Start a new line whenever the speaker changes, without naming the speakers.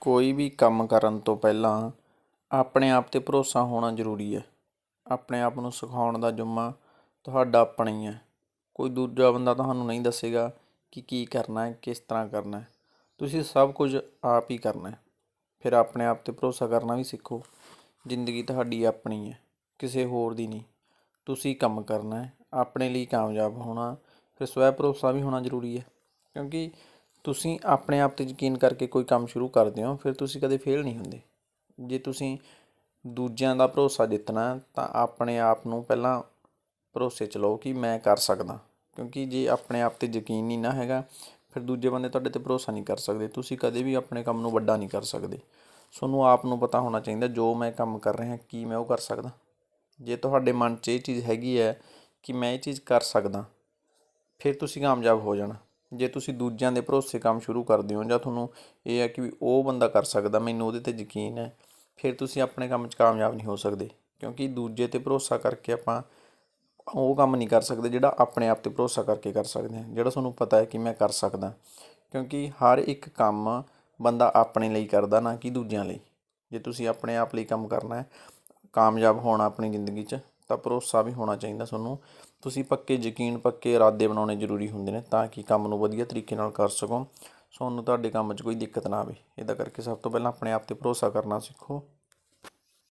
ਕੋਈ ਵੀ ਕੰਮ ਕਰਨ ਤੋਂ ਪਹਿਲਾਂ ਆਪਣੇ ਆਪ 'ਤੇ ਭਰੋਸਾ ਹੋਣਾ ਜ਼ਰੂਰੀ ਹੈ। ਆਪਣੇ ਆਪ ਨੂੰ ਸਿਖਾਉਣ ਦਾ ਜ਼ਿੰਮਾ ਤੁਹਾਡਾ ਆਪਣਾ ਹੀ ਹੈ। ਕੋਈ ਦੂਜਾ ਬੰਦਾ ਤੁਹਾਨੂੰ ਨਹੀਂ ਦੱਸੇਗਾ ਕਿ ਕੀ ਕਰਨਾ ਹੈ, ਕਿਸ ਤਰ੍ਹਾਂ ਕਰਨਾ ਹੈ। ਤੁਸੀਂ ਸਭ ਕੁਝ ਆਪ ਹੀ ਕਰਨਾ ਹੈ। ਫਿਰ ਆਪਣੇ ਆਪ 'ਤੇ ਭਰੋਸਾ ਕਰਨਾ ਵੀ ਸਿੱਖੋ, ਜ਼ਿੰਦਗੀ ਤੁਹਾਡੀ ਆਪਣੀ ਹੈ, ਕਿਸੇ ਹੋਰ ਦੀ ਨਹੀਂ। ਤੁਸੀਂ ਕੰਮ ਕਰਨਾ ਹੈ, ਆਪਣੇ ਲਈ ਕਾਮਯਾਬ ਹੋਣਾ, ਫਿਰ ਸਵੈ ਭਰੋਸਾ ਵੀ ਹੋਣਾ ਜ਼ਰੂਰੀ ਹੈ। ਕਿਉਂਕਿ ਤੁਸੀਂ ਆਪਣੇ ਆਪ 'ਤੇ ਯਕੀਨ ਕਰਕੇ ਕੋਈ ਕੰਮ ਸ਼ੁਰੂ ਕਰਦੇ ਹੋ, ਫਿਰ ਤੁਸੀਂ ਕਦੇ ਫੇਲ੍ਹ ਨਹੀਂ ਹੁੰਦੇ। ਜੇ ਤੁਸੀਂ ਦੂਜਿਆਂ ਦਾ ਭਰੋਸਾ ਜਿੱਤਣਾ ਤਾਂ ਆਪਣੇ ਆਪ ਨੂੰ ਪਹਿਲਾਂ ਭਰੋਸੇ 'ਚ ਲਓ ਕਿ ਮੈਂ ਕਰ ਸਕਦਾ। ਕਿਉਂਕਿ ਜੇ ਆਪਣੇ ਆਪ 'ਤੇ ਯਕੀਨ ਨਹੀਂ ਨਾ ਹੈਗਾ, ਫਿਰ ਦੂਜੇ ਬੰਦੇ ਤੁਹਾਡੇ 'ਤੇ ਭਰੋਸਾ ਨਹੀਂ ਕਰ ਸਕਦੇ। ਤੁਸੀਂ ਕਦੇ ਵੀ ਆਪਣੇ ਕੰਮ ਨੂੰ ਵੱਡਾ ਨਹੀਂ ਕਰ ਸਕਦੇ। ਤੁਹਾਨੂੰ ਆਪ ਨੂੰ ਪਤਾ ਹੋਣਾ ਚਾਹੀਦਾ ਜੋ ਮੈਂ ਕੰਮ ਕਰ ਰਿਹਾ, ਕੀ ਮੈਂ ਉਹ ਕਰ ਸਕਦਾ। ਜੇ ਤੁਹਾਡੇ ਮਨ 'ਚ ਇਹ ਚੀਜ਼ ਹੈਗੀ ਹੈ ਕਿ ਮੈਂ ਇਹ ਚੀਜ਼ ਕਰ ਸਕਦਾ, ਫਿਰ ਤੁਸੀਂ ਕਾਮਯਾਬ ਹੋ ਜਾਣਾ। ਜੇ ਤੁਸੀਂ ਦੂਜਿਆਂ ਦੇ ਭਰੋਸੇ ਕੰਮ ਸ਼ੁਰੂ ਕਰਦੇ ਹੋ ਜਾਂ ਤੁਹਾਨੂੰ ਇਹ ਹੈ ਕਿ ਵੀ ਉਹ ਬੰਦਾ ਕਰ ਸਕਦਾ, ਮੈਨੂੰ ਉਹਦੇ ਤੇ ਯਕੀਨ ਹੈ, ਫਿਰ ਤੁਸੀਂ ਆਪਣੇ ਕੰਮ 'ਚ ਕਾਮਯਾਬ ਨਹੀਂ ਹੋ ਸਕਦੇ। ਕਿਉਂਕਿ ਦੂਜੇ ਤੇ ਭਰੋਸਾ ਕਰਕੇ ਆਪਾਂ ਉਹ ਕੰਮ ਨਹੀਂ ਕਰ ਸਕਦੇ ਜਿਹੜਾ ਆਪਣੇ ਆਪ ਤੇ ਭਰੋਸਾ ਕਰਕੇ ਕਰ ਸਕਦੇ ਹਾਂ, ਜਿਹੜਾ ਤੁਹਾਨੂੰ ਪਤਾ ਹੈ ਕਿ ਮੈਂ ਕਰ ਸਕਦਾ। ਕਿਉਂਕਿ ਹਰ ਇੱਕ ਕੰਮ ਬੰਦਾ ਆਪਣੇ ਲਈ ਕਰਦਾ, ਨਾ ਕਿ ਦੂਜਿਆਂ ਲਈ। ਜੇ ਤੁਸੀਂ ਆਪਣੇ ਆਪ ਲਈ ਕੰਮ ਕਰਨਾ ਹੈ, ਕਾਮਯਾਬ ਹੋਣਾ ਆਪਣੀ ਜ਼ਿੰਦਗੀ 'ਚ ਤਾਂ ਭਰੋਸਾ ਵੀ ਹੋਣਾ ਚਾਹੀਦਾ ਤੁਹਾਨੂੰ। ਤੁਸੀਂ ਪੱਕੇ ਯਕੀਨ, ਪੱਕੇ ਇਰਾਦੇ ਬਣਾਉਣੇ ਜ਼ਰੂਰੀ ਹੁੰਦੇ ਨੇ ਤਾਂ ਕਿ ਕੰਮ ਨੂੰ ਵਧੀਆ ਤਰੀਕੇ ਨਾਲ ਕਰ ਸਕੋ। ਤੁਹਾਨੂੰ ਤੁਹਾਡੇ ਕੰਮ 'ਚ ਕੋਈ ਦਿੱਕਤ ਨਾ ਆਵੇ। ਇਹਦਾ ਕਰਕੇ ਸਭ ਤੋਂ ਪਹਿਲਾਂ ਆਪਣੇ ਆਪ ਤੇ ਭਰੋਸਾ ਕਰਨਾ ਸਿੱਖੋ।